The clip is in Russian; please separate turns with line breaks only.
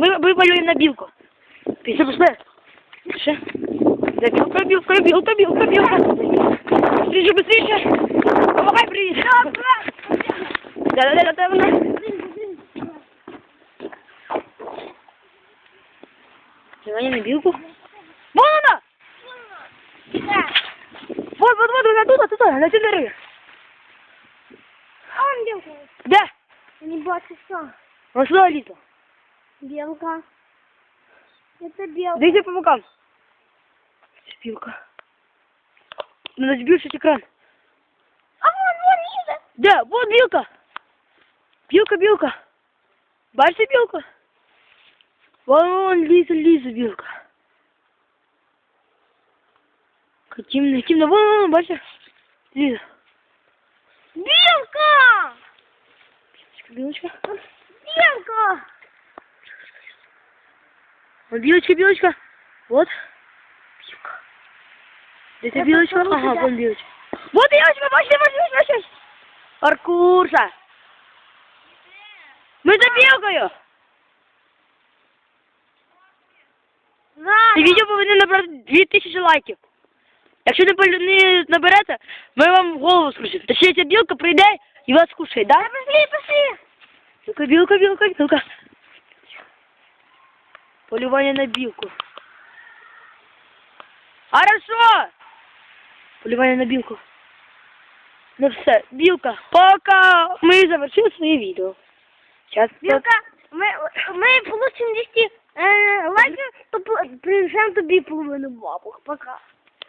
Ми, ми полюємо на білку. Пішли, пішли. Ще. Де білка, білка, білка, білка, білка. Быстріше, быстріше. Помагай, привіт. Да, да, да, да, вона. Сьогодні на білку. Вон вона! Вот, вот, вот, вона тут, тут, на ці дерева.
А он белка.
Де?
Не бачу що.
Ось сюди лізла.
Белка. Это белка.
Дивіться по бокам. Це білка. Надо збільшити екран.
А вон, вон Лиза.
Де? Вот білка. Білка, білка. Бачите білку? Вон, вон, лізе, лізе білка. Яка Темно, темно, вон, вон, вон, бачите? Лізе.
Белка!
Білочка, білочка.
Белка!
Вон білочка, білочка. Вот. Білка. Де ця
Я
білочка?
попробую
Ага,
сюди.
вон білочка. Вот білочка, бачите, бачите, бачите. Паркурша. Ми за білкою.
Да.
Це відео повинно набрати 2000 лайків. Якщо не, полю- не наберете, ми вам в голову скручимо. Точніше, ця білка прийде і вас скушає, да?
Пошли, пошли.
Білка, білка, білка, білка. Полювання на білку. Хорошо! Полювання на білку. Ну все, білка, пока ми завершили своє відео. Сейчас
Белка, мы, мы получим 10 э, лайков, то по- принесем тобі половину бабок. Пока.